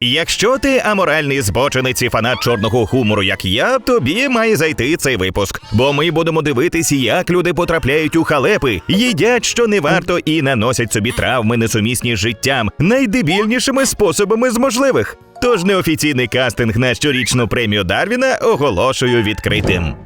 Якщо ти аморальний збочинець і фанат чорного гумору, як я, тобі має зайти цей випуск. Бо ми будемо дивитись, як люди потрапляють у халепи, їдять, що не варто, і наносять собі травми, несумісні з життям, найдебільнішими способами з можливих. Тож неофіційний кастинг на щорічну премію Дарвіна оголошую відкритим.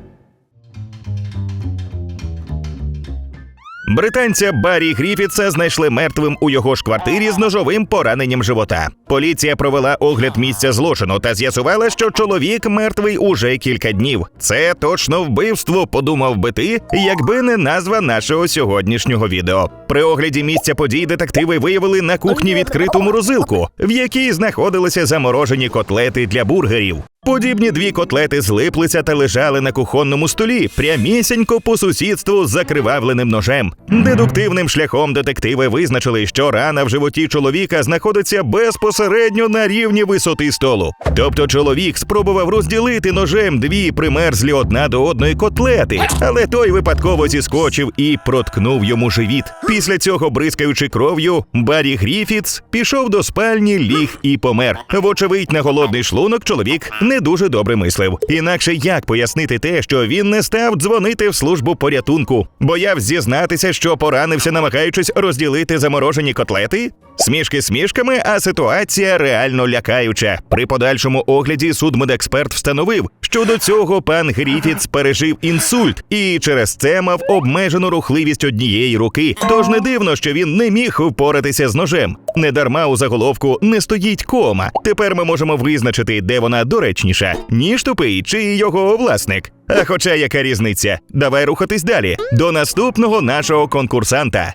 Британця Баррі Гріфітса знайшли мертвим у його ж квартирі з ножовим пораненням живота. Поліція провела огляд місця злочину та з'ясувала, що чоловік мертвий уже кілька днів. Це точно вбивство, подумав би ти, якби не назва нашого сьогоднішнього відео. При огляді місця подій детективи виявили на кухні відкриту морозилку, в якій знаходилися заморожені котлети для бургерів. Подібні дві котлети злиплися та лежали на кухонному столі, прямісінько по сусідству з закривавленим ножем. Дедуктивним шляхом детективи визначили, що рана в животі чоловіка знаходиться безпосередньо на рівні висоти столу. Тобто чоловік спробував розділити ножем дві примерзлі одна до одної котлети, але той випадково зіскочив і проткнув йому живіт. Після цього, бризкаючи кров'ю, Баррі Гріфітс пішов до спальні, ліг і помер. Вочевидь, на голодний шлунок чоловік не дуже добре мислив. Інакше як пояснити те, що він не став дзвонити в службу порятунку? Бояв зізнатися, що поранився, намагаючись розділити заморожені котлети? Смішки смішками, а ситуація реально лякаюча. При подальшому огляді судмедексперт встановив, що до цього пан Гріфітс пережив інсульт і через це мав обмежену рухливість однієї руки. Тож не дивно, що він не міг впоратися з ножем. Недарма у заголовку не стоїть кома. Тепер ми можемо визначити, де вона доречніша, ніж тупий чи його власник. А хоча яка різниця? Давай рухатись далі до наступного нашого конкурсанта.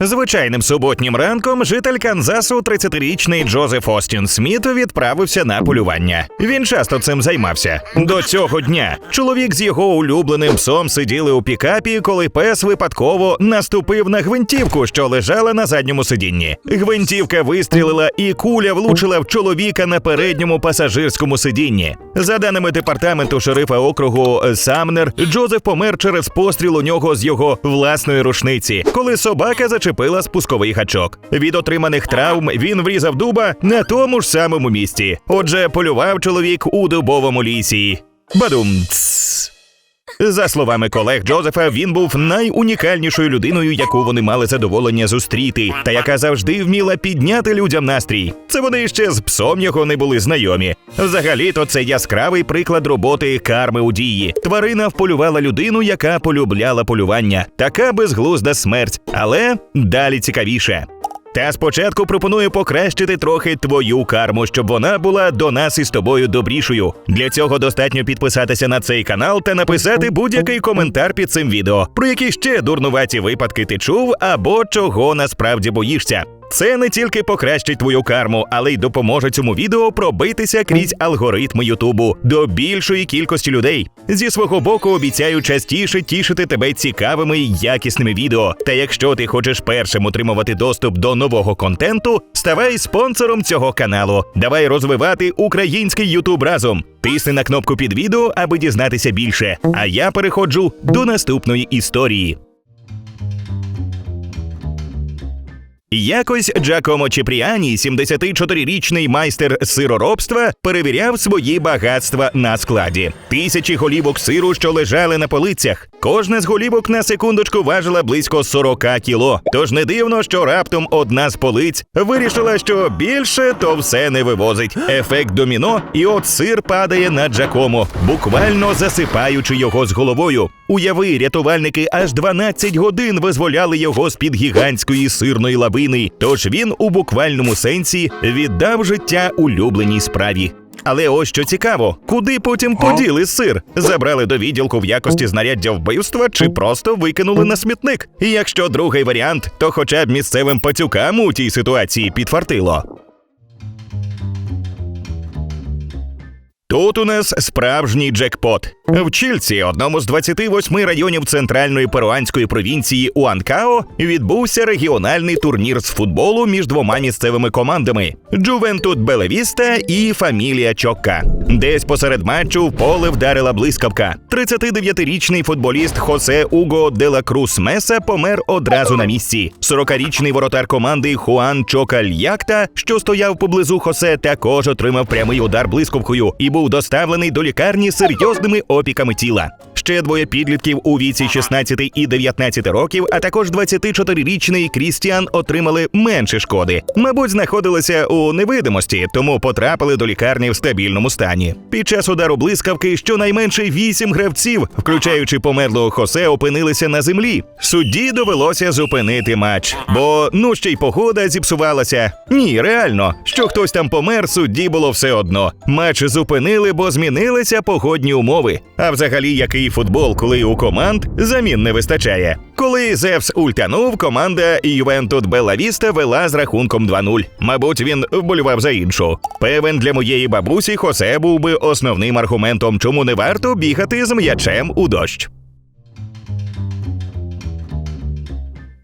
Звичайним суботнім ранком житель Канзасу, 30-річний Джозеф Остін Сміт, відправився на полювання. Він часто цим займався. До цього дня чоловік з його улюбленим псом сиділи у пікапі, коли пес випадково наступив на гвинтівку, що лежала на задньому сидінні. Гвинтівка вистрілила, і куля влучила в чоловіка на передньому пасажирському сидінні. За даними департаменту шерифа округу Самнер, Джозеф помер через постріл у нього з його власної рушниці, коли собака зачепила спусковий гачок. Від отриманих травм він врізав дуба на тому ж самому місці. Отже, полював чоловік у дубовому лісі. Бадум. За словами колег Джозефа, він був найунікальнішою людиною, яку вони мали задоволення зустріти, та яка завжди вміла підняти людям настрій. Це вони ще з псом його не були знайомі. Взагалі-то це яскравий приклад роботи карми у дії. Тварина вполювала людину, яка полюбляла полювання. Така безглузда смерть, але далі цікавіше. Та спочатку пропоную покращити трохи твою карму, щоб вона була до нас із тобою добрішою. Для цього достатньо підписатися на цей канал та написати будь-який коментар під цим відео, про які ще дурнуваті випадки ти чув або чого насправді боїшся. Це не тільки покращить твою карму, але й допоможе цьому відео пробитися крізь алгоритми Ютубу до більшої кількості людей. Зі свого боку обіцяю частіше тішити тебе цікавими й якісними відео. Та якщо ти хочеш першим отримувати доступ до нового контенту, ставай спонсором цього каналу. Давай розвивати український Ютуб разом. Тисни на кнопку під відео, аби дізнатися більше. А я переходжу до наступної історії. Якось Джакомо Чіпріані, 74-річний майстер сироробства, перевіряв свої багатства на складі. Тисячі голівок сиру, що лежали на полицях. Кожна з голівок на секундочку важила близько 40 кіло. Тож не дивно, що раптом одна з полиць вирішила, що більше то все не вивозить. Ефект доміно, і от сир падає на Джакомо, буквально засипаючи його з головою. Уяви, рятувальники аж 12 годин визволяли його з під гігантської сирної лавини. Тож він у буквальному сенсі віддав життя улюбленій справі. Але ось що цікаво, куди потім поділи сир? Забрали до відділку в якості знаряддя вбивства чи просто викинули на смітник? І якщо другий варіант, то хоча б місцевим пацюкам у тій ситуації підфартило. Тут у нас справжній джекпот. В Чільці, одному з 28 районів центральної перуанської провінції Уанкао, відбувся регіональний турнір з футболу між двома місцевими командами Джувентут Белевіста і Фамілія Чокка. Десь посеред матчу в поле вдарила блискавка. 39-річний футболіст Хосе Уго Дела Крус Меса помер одразу на місці. 40-річний воротар команди Хуан Чока Льякта, що стояв поблизу Хосе, також отримав прямий удар блискавкою і був доставлений до лікарні серйозними опіками тіла. Ще двоє підлітків у віці 16 і 19 років, а також 24-річний Крістіан отримали менше шкоди. Мабуть, знаходилися у невидимості, тому потрапили до лікарні в стабільному стані. Під час удару блискавки щонайменше вісім гравців, включаючи померлого Хосе, опинилися на землі. Судді довелося зупинити матч, бо ну ще й погода зіпсувалася. Ні, реально, що хтось там помер, судді було все одно. Матч зупинили, бо змінилися погодні умови. А взагалі, який футбол, коли у команд замін не вистачає. Коли Зевс ультанув, команда Ювентут Белавіста вела з рахунком 2-0. Мабуть, він вболював за іншу. Певен, для моєї бабусі Хосе був би основним аргументом, чому не варто бігати з м'ячем у дощ.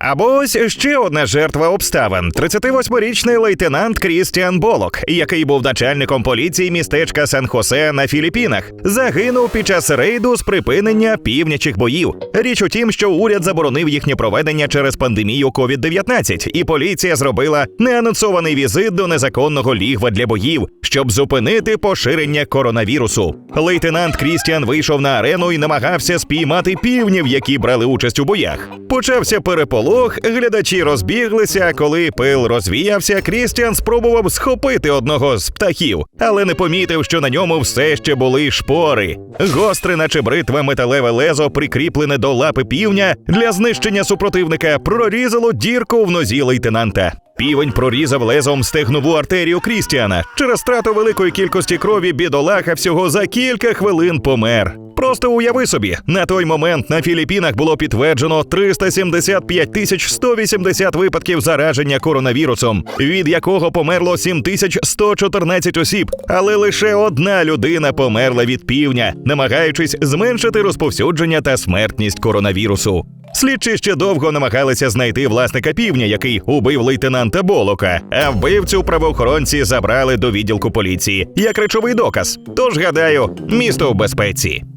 Або ось ще одна жертва обставин: 38-річний лейтенант Крістіан Болок, який був начальником поліції містечка Сан-Хосе на Філіппінах, загинув під час рейду з припинення півнячих боїв. Річ у тім, що уряд заборонив їхнє проведення через пандемію COVID-19, і поліція зробила неанонсований візит до незаконного лігва для боїв, щоб зупинити поширення коронавірусу. Лейтенант Крістіан вийшов на арену і намагався спіймати півнів, які брали участь у боях. Почався переполох, глядачі розбіглися. Коли пил розвіявся, Крістіан спробував схопити одного з птахів, але не помітив, що на ньому все ще були шпори. Гостре, наче бритва металеве лезо, прикріплене до лапи півня для знищення супротивника, прорізало дірку в нозі лейтенанта. Півень прорізав лезом стегнову артерію Крістіана. Через страту великої кількості крові бідолаха всього за кілька хвилин помер. Просто уяви собі, на той момент на Філіппінах було підтверджено 375 тисяч 180 випадків зараження коронавірусом, від якого померло 7114 осіб. Але лише одна людина померла від півня, намагаючись зменшити розповсюдження та смертність коронавірусу. Слідчі ще довго намагалися знайти власника півня, який убив лейтенанта Болока, а вбивцю правоохоронці забрали до відділку поліції як речовий доказ. Тож гадаю, місто в безпеці.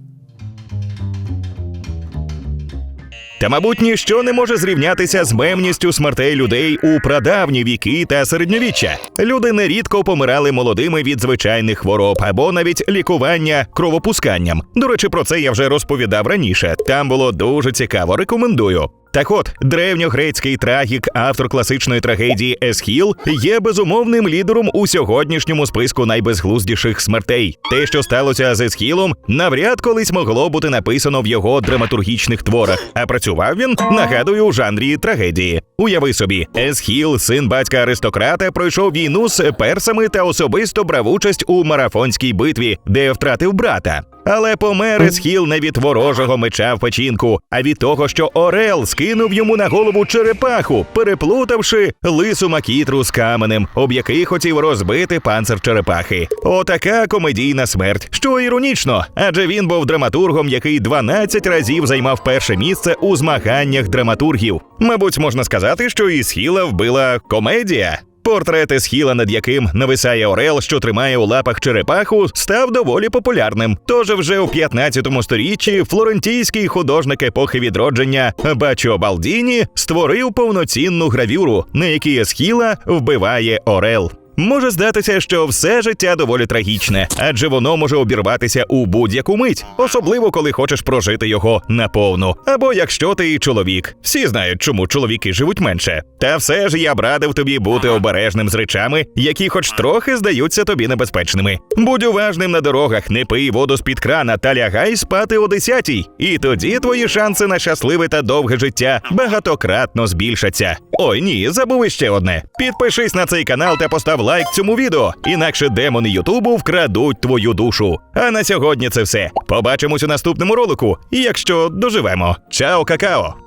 Та, мабуть, ніщо не може зрівнятися з мемністю смертей людей у прадавні віки та середньовіччя. Люди нерідко помирали молодими від звичайних хвороб або навіть лікування кровопусканням. До речі, про це я вже розповідав раніше. Там було дуже цікаво. Рекомендую. Так от, древньогрецький трагік, автор класичної трагедії Есхіл, є безумовним лідером у сьогоднішньому списку найбезглуздіших смертей. Те, що сталося з Есхілом, навряд колись могло бути написано в його драматургічних творах. А працював він, нагадую, у жанрі трагедії. Уяви собі, Есхіл, син батька аристократа, пройшов війну з персами та особисто брав участь у марафонській битві, де втратив брата. Але помер Есхіл не від ворожого меча в печінку, а від того, що Орел скинув йому на голову черепаху, переплутавши лису макітру з каменем, об який хотів розбити панцир черепахи. Отака комедійна смерть, що іронічно, адже він був драматургом, який 12 разів займав перше місце у змаганнях драматургів. Мабуть, можна сказати, що і Схіла вбила комедія. Портрет схіла, над яким нависає Орел, що тримає у лапах черепаху, став доволі популярним. Тож вже у 15 сторіччі флорентійський художник епохи відродження Бачо Балдіні створив повноцінну гравюру, на якій схіла вбиває Орел. Може здатися, що все життя доволі трагічне, адже воно може обірватися у будь-яку мить, особливо коли хочеш прожити його наповну. Або якщо ти чоловік. Всі знають, чому чоловіки живуть менше. Та все ж я б радив тобі бути обережним з речами, які хоч трохи здаються тобі небезпечними. Будь уважним на дорогах, не пий воду з під крана та лягай спати о десятій. І тоді твої шанси на щасливе та довге життя багатократно збільшаться. Ой ні, забув іще одне. Підпишись на цей канал та постав лайк цьому відео, інакше демони Ютубу вкрадуть твою душу. А на сьогодні це все. Побачимось у наступному ролику, якщо доживемо. Чао, какао!